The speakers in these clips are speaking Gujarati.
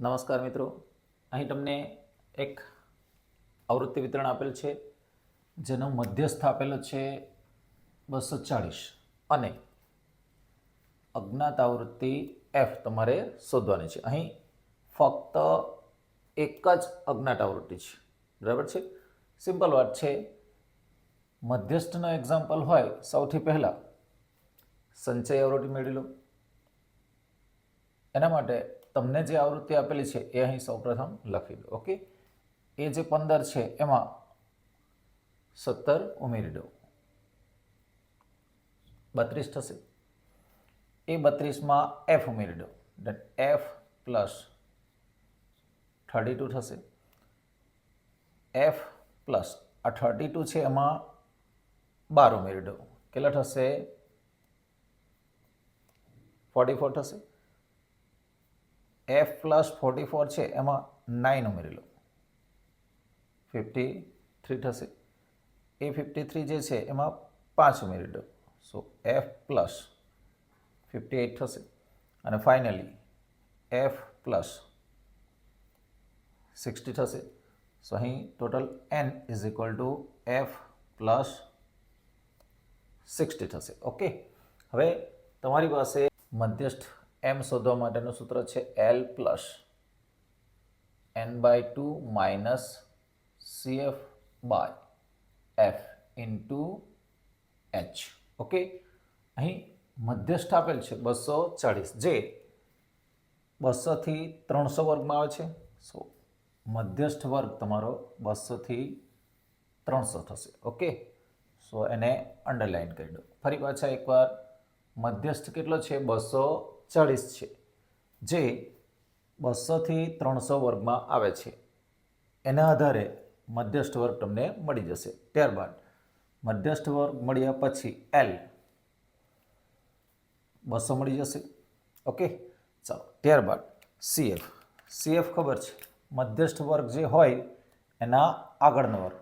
નમસ્કાર મિત્રો. અહીં તમને એક આવૃત્તિ વિતરણ આપેલ છે. જેનો મધ્યસ્થ આપેલો છે બસો ચાળીસ. અને અજ્ઞાત આવૃત્તિ એફ તમારે શોધવાની છે. અહીં ફક્ત એક જ અજ્ઞાત આવૃત્તિ છે. બરાબર છે? સિમ્પલ વાત છે. મધ્યસ્થનો એક્ઝામ્પલ હોય સૌથી પહેલાં સંચય આવૃત્તિ મેળવી લો. એના માટે તમને જે આવૃત્તિ આપેલી છે એ અહીં સૌપ્રથમ લખી દો, ઓકે? એ જે પંદર છે એમાં સત્તર ઉમેરી દો. બત્રીસ થશે. એ બત્રીસમાં એફ ઉમેરી દો. That F plus thirty two થશે. એફ પ્લસ આ થર્ટી ટુ છે એમાં બાર ઉમેરી દો. કેટલા થશે? ફોર્ટી ફોર થશે. એફ પ્લસ ફોર્ટી ફોર છે, એમાં નાઇન ઉમેરી લો. ફિફ્ટી થ્રી થશે. એ ફિફ્ટી થ્રી જે છે, એમાં પાંચ ઉમેરી દો. So F plus fifty eight થશે. અને ફાઇનલી એફ પ્લસ સિક્સટી થશે. સો અહીં total N is equal to F plus sixty થશે. ઓકે હવે તમારી પાસે મધ્યસ્થ એમ શોધવા માટેનું સૂત્ર છે L plus N by two minus CF by F into H okay અહીં મધ્યસ્થ આપેલ છે બસો ચાળીસ. જે બસોથી ત્રણસો વર્ગમાં આવે છે. સો મધ્યસ્થ વર્ગ તમારો બસોથી ત્રણસો થશે. ઓકે સો એને અંડરલાઇન કરી દો. ફરી પાછા એકવાર. મધ્યસ્થ કેટલો છે? બસો ચાળીસ છે, જે બસોથી ત્રણસો વર્ગમાં આવે છે. એના આધારે મધ્યસ્થ વર્ગ તમને મળી જશે. ત્યારબાદ મધ્યસ્થ વર્ગ મળ્યા પછી એલ બસો મળી જશે. ઓકે, ચાલો. ત્યારબાદ સીએફ સીએફ ખબર છે? મધ્યસ્થ વર્ગ જે હોય એના આગળનો વર્ગ.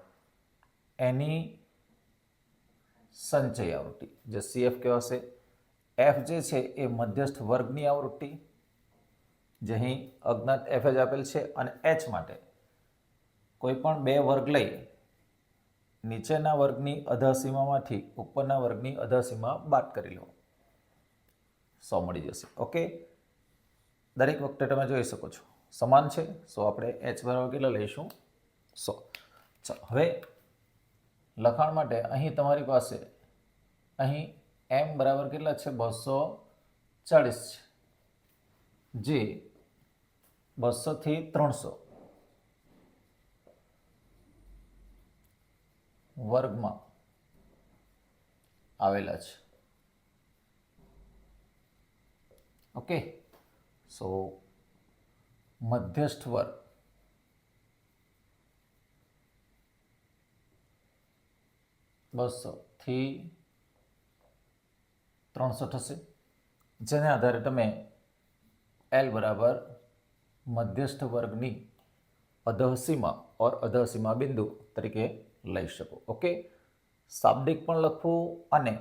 એની સંચય આવૃત્તિ જે સીએફ કહેવાશે. એફ જે છે એ મધ્યસ્થ વર્ગની આવૃત્તિ, જે અહીં અજ્ઞાત એફ જ આપેલ છે અને એચ માટે કોઈ પણ બે વર્ગ લઈ નીચેના વર્ગની અધાસીમામાંથી ઉપરના વર્ગની અધાસીમા બાદ કરી લો. સો મળી જશે. ઓકે? દરેક વખતે તમે જોઈ શકો છો. સમાન છે. સો આપણે એચ બરાબર કેટલા લઈશું? સો. ચાલો, હવે લખાણ માટે અહીં તમારી પાસે અહીં એમ બરાબર કેટલા છે? બસો ચાળીસ છે. જે બસોથી ત્રણસો વર્ગમાં આવેલા છે. ઓકે? સો મધ્યસ્થ વર્ગ. બસોથી ત્રણસો થશે જેને આધારે તમે એલ બરાબર મધ્યસ્થ વર્ગની અધસીમા ઓર અધસીમા બિંદુ તરીકે લઈ શકો. ઓકે? શાબ્દિક પણ લખવું અને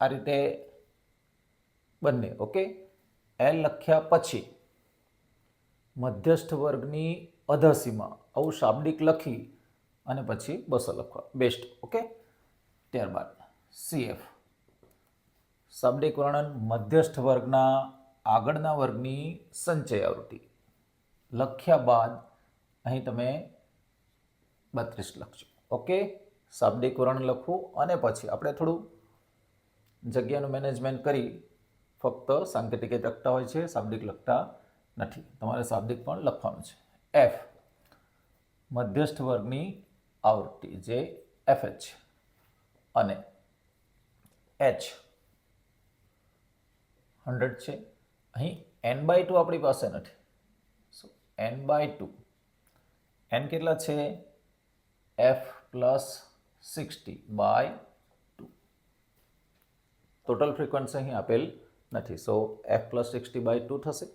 આ રીતે બંને. ઓકે? એલ લખ્યા પછી મધ્યસ્થ વર્ગની અધસીમા આવું શાબ્દિક લખી અને પછી બસો લખવા. Best okay? ત્યારબાદ સીએફ શાબ્દિક વર્ણન મધ્યસ્થ વર્ગના આગળના વર્ગની સંચય આવૃત્તિ. લખ્યા બાદ અહીં તમે બત્રીસ લખજો. ઓકે? શાબ્દિક વર્ણન લખવું અને પછી આપણે થોડું જગ્યાનું મેનેજમેન્ટ કરી ફક્ત સાંકેતિક લખતા હોય છે, શાબ્દિક લખતા નથી. તમારે શાબ્દિક પણ લખવાનું છે. એફ મધ્યસ્થ વર્ગની આવૃત્તિ જે એફ એચ અને એચ હંડ્રેડ છે. અહીં એન બાય ટુ આપણી પાસે નથી. So N by two N કેટલા છે? F plus sixty by two total frequency અહીં આપેલ નથી. So F plus sixty by two થશે.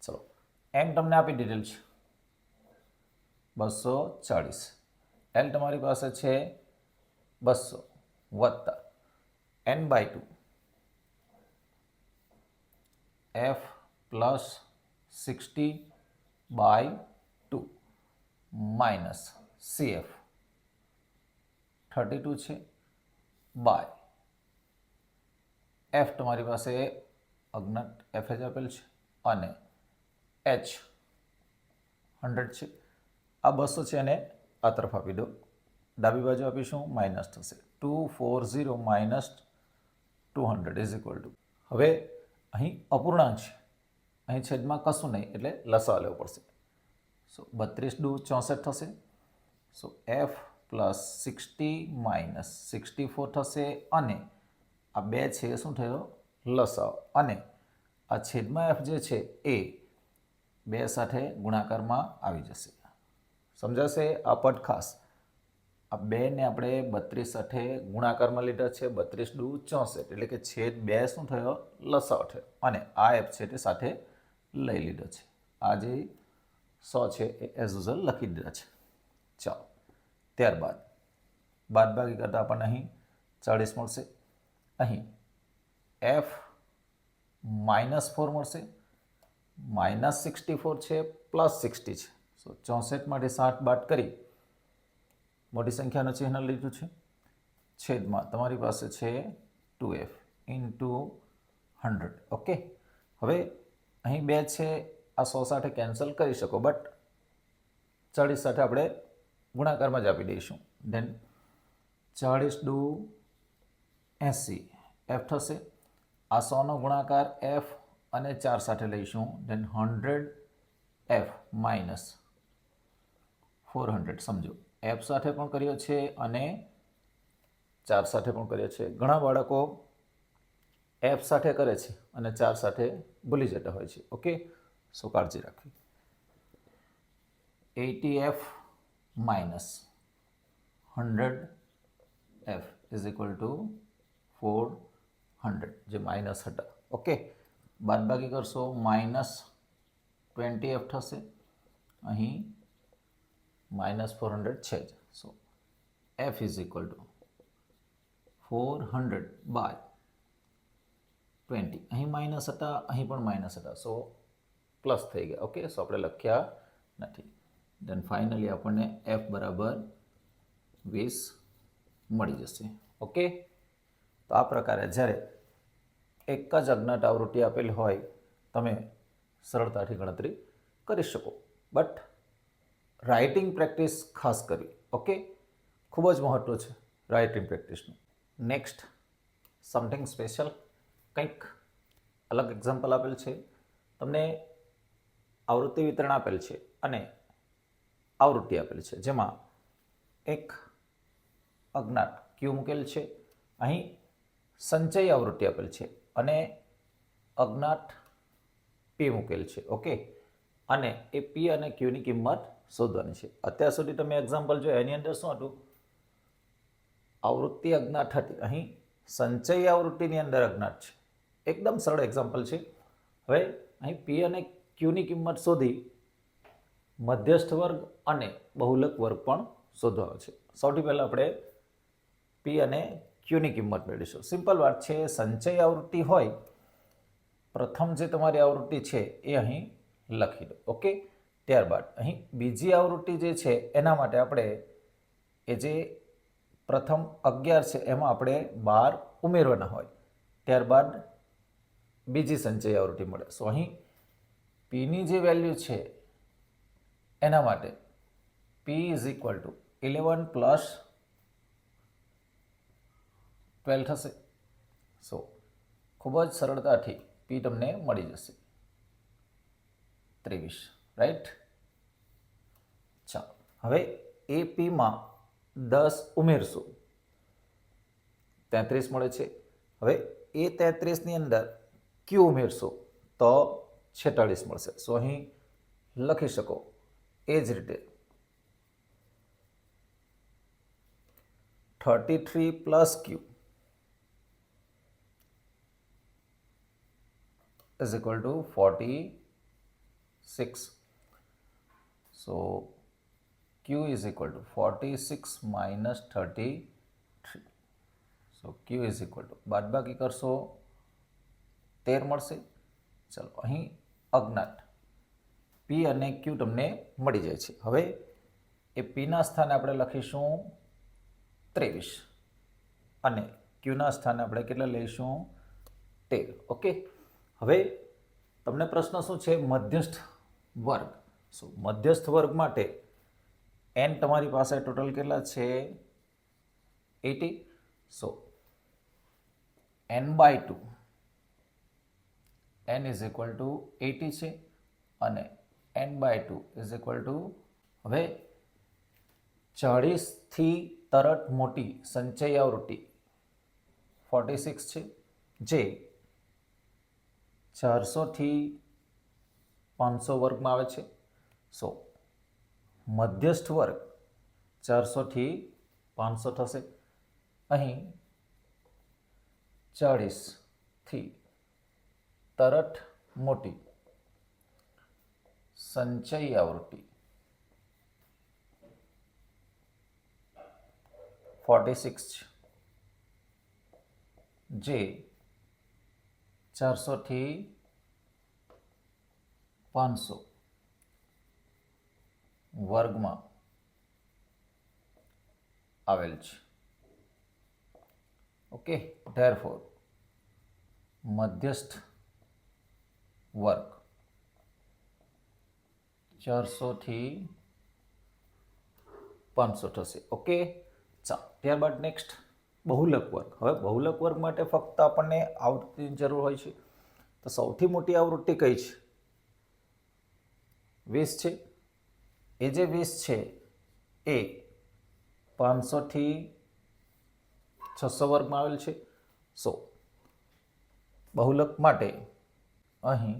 ચલો એમ તમને આપી દીધેલ છે. બસો ચાળીસ. એલ તમારી પાસે છે બસો વત્તા N by two F plus sixty by two minus CF thirty two છે. બાય એફ તમારી પાસે અજ્ઞાત એફ જ આપેલ છે અને એચ હંડ્રેડ છે. આ બસો છે એને આ તરફ આપી દો. ડાબી બાજુ આપીશું માઇનસ થશે. Two four zero minus two hundred is equal to હવે અહીં અપૂર્ણાંક છે. અહીં છેદમાં કશું નહીં, એટલે લસા લેવો પડશે. સો બત્રીસ ડુ ચોસઠ થશે. So F plus sixty minus sixty four થશે અને આ બે છે, શું થયો? લસાઅ. અને આ છેદમાં એફ જે છે એ બે સાથે ગુણાકારમાં આવી જશે. સમજાશે આ પટ ખાસ? આ બેને આપણે બત્રીસ અઠે ગુણાકારમાં લીધા છે, બત્રીસ ડુ ચોસઠ. એટલે કે છેદ બે શું થયો? લસાઅ થયો અને આ એફ છે તે સાથે લઈ લીધો છે. આ જે સો છે એ એઝ યુઝલ લખી દીધા છે. ચાલો. ત્યારબાદ. બાદબાકી કરતાં આપણને અહીં ચાળીસ મળશે. અહીં એફ માઇનસ ફોર મળશે. માઇનસ સિક્સટી ફોર છે, પ્લસ સિક્સટી છે. સો માટે સાઠ બાદ કરી. મોટી સંખ્યાનું ચિહ્ન લીધું છે. છેદમાં તમારી પાસે છે two F into hundred. Okay? હવે અહીં બે છે, આ સો સાથે કેન્સલ કરી શકો, બટ ચાળીસ સાથે આપણે ગુણાકારમાં જ આપી દઈશું. દેન ચાળીસ ડુ એંસી. એફ થશે. આ સોનો ગુણાકાર એફ અને ચાર સાથે લઈશું. Then hundred F minus four hundred સમજો. એફ સાથે પણ કર્યો છે અને ચાર સાથે પણ કર્યો છે. ઘણા બાળકો એફ સાથે કરે છે અને ચાર સાથે ભૂલી જતા હોય છે. ઓકે? સો કાળજી રાખવી. Eighty F minus hundred F is equal to four hundred જે માઇનસ હતા. ઓકે? બાદબાકી કરશો. માઇનસ ટ્વેન્ટી એફ થશે. અહીં માઇનસ ફોર હંડ્રેડ છે જ. So F is equal to four hundred by twenty. અહીં માઇનસ હતા, અહીં પણ માઇનસ હતા. સો પ્લસ થઈ ગયા. ઓકે સો આપણે લખ્યા નથી. દેન ફાઇનલી આપણને એફ બરાબર વીસ મળી જશે. ઓકે તો આ પ્રકારે જ્યારે એક જ અજ્ઞાત આવૃત્તિ આપેલ હોય, તમે સરળતાથી ગણતરી કરી શકો. બટ રાઇટિંગ પ્રેક્ટિસ ખાસ કરવી ઓકે? ખૂબ જ મહત્ત્વ છે રાઇટિંગ પ્રેક્ટિસનું. નેક્સ્ટ, સમથિંગ સ્પેશિયલ, કંઈક અલગ એક્ઝામ્પલ આપેલ છે. તમને આવૃત્તિ વિતરણ આપેલ છે અને આવૃત્તિ આપેલ છે. જેમાં એક અજ્ઞાત ક્યુ મૂકેલ છે. અહીં સંચય આવૃત્તિ આપેલ છે અને અજ્ઞાત પી મૂકેલ છે, ઓકે? અને એ પી અને ક્યુની કિંમત શોધવાની છે. અત્યાર સુધી તમે એક્ઝામ્પલ જો એની અંદર શું હતું? આવૃત્તિ અજ્ઞાત હતી. અહીં સંચય આવૃત્તિની અંદર અજ્ઞાત છે. એકદમ સરળ એક્ઝામ્પલ છે. હવે અહીં પી અને ક્યુની કિંમત શોધી મધ્યસ્થ વર્ગ અને બહુલક વર્ગ પણ શોધવાનો છે. સૌથી પહેલાં આપણે પી અને ક્યુની કિંમત મેળવીશું. સિમ્પલ વાત છે, સંચય આવૃત્તિ હોય, પ્રથમ જે તમારી આવૃત્તિ છે, એ અહીં લખી દો. ઓકે ત્યારબાદ અહીં બીજી આવૃત્તિ જે છે, એના માટે આપણે એ જે પ્રથમ અગિયાર છે, એમાં આપણે બાર ઉમેરવાના હોય. ત્યારબાદ બીજી સંચય આવૃત્તિ મળે. સો અહીં પીની જે વેલ્યુ છે, એના માટે P is equal to eleven plus twelve થશે. સો ખૂબ જ સરળતાથી પી તમને મળી જશે. ત્રેવીસ. રાઈટ? ચાલો, હવે એપીમાં દસ ઉમેરશું. તેત્રીસ મળે છે. હવે એ તેત્રીસની અંદર ક્યુ ઉમેરશો તો છેતાળીસ મળશે. સો અહીં લખી શકો. એ જ રીતે thirty three plus Q is equal to 46 so, q is equal to 46 minus 33 so, q is equal to બાદબાકી કરશો, તેર મળશે. ચલો, અહીં અજ્ઞાત. પી અને ક્યુ તમને મળી જાય છે. હવે એ પીના સ્થાને આપણે લખીશું ત્રેવીસ. અને ક્યુના સ્થાને આપણે કેટલા લઈશું? તેર. ઓકે હવે તમને પ્રશ્ન શું છે? મધ્યસ્થ વર્ગ. સો મધ્યસ્થ વર્ગ માટે એન તમારી પાસે ટોટલ કેટલા છે? Eighty. So N by two N is equal to eighty છે અને N by two is equal to હવે ચાળીસથી તરત મોટી સંચય આવૃત્તિ ફોર્ટી સિક્સ છે, જે ચારસોથી પાંચસો વર્ગમાં આવે છે. સો. મધ્યસ્થ વર્ગ ચારસોથી પાંચસો થશે. અહીં ચાળીસથી તરત મોટી સંચય આવૃત્તિ ફોર્ટી સિક્સ જે ચારસોથી પાંચસો વર્ગમાં આવેલ છે. ઓકે ધેરફોર મધ્યસ્થ વર્ગ ચારસોથી પાંચસો થશે. ઓકે ચાલો, ત્યારબાદ નેક્સ્ટ બહુલક વર્ગ. હવે બહુલક વર્ગ માટે ફક્ત આપણને આવૃત્તિની જરૂર હોય છે. તો સૌથી મોટી આવૃત્તિ કઈ છે? વીસ છે. એ જે વીસ છે, એ પાંચસોથી છસો વર્ગમાં આવેલ છે. સો બહુલક માટે અહીં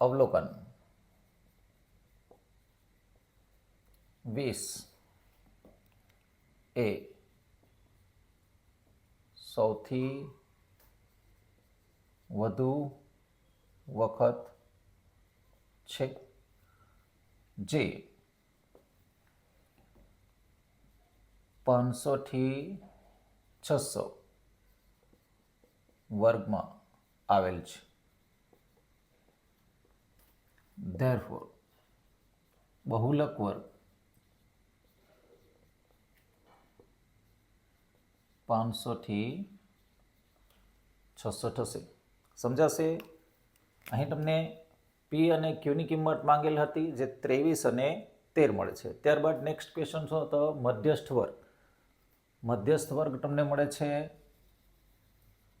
અવલોકન વીસ એ સૌથી વધુ વખત છે. જે પાંચસોથી છસો વર્ગમાં આવેલ છે. ધેરફોર બહુલક વર્ગ પાંચસોથી છસો થશે. સમજાશે? અહીં તમને પી અને ક્યુની કિંમત માંગેલ હતી, જે ત્રેવીસ અને તેર મળે છે. ત્યારબાદ નેક્સ્ટ ક્વેશ્ચન શું હતો? મધ્યસ્થ વર્ગ. મધ્યસ્થ વર્ગ તમને મળે છે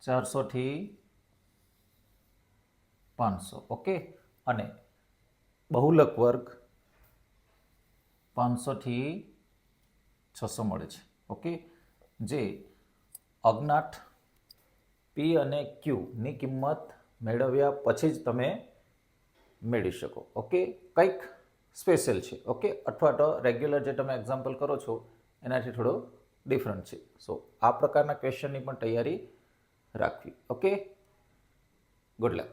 ચારસોથી પાંચસો. ઓકે અને બહુલક વર્ગ પાંચસોથી છસો મળે છે. ઓકે જે અજ્ઞાત પી અને ક્યુની કિંમત મેળવ્યા પછી જ તમે મેળવી શકો. ઓકે કંઈક સ્પેશિયલ છે. ઓકે અથવા તો રેગ્યુલર જે તમે એક્ઝામ્પલ કરો છો, એનાથી થોડો ડિફરન્ટ છે. સો આ પ્રકારના ક્વેશ્ચનની પણ તૈયારી રાખવી. Okay good luck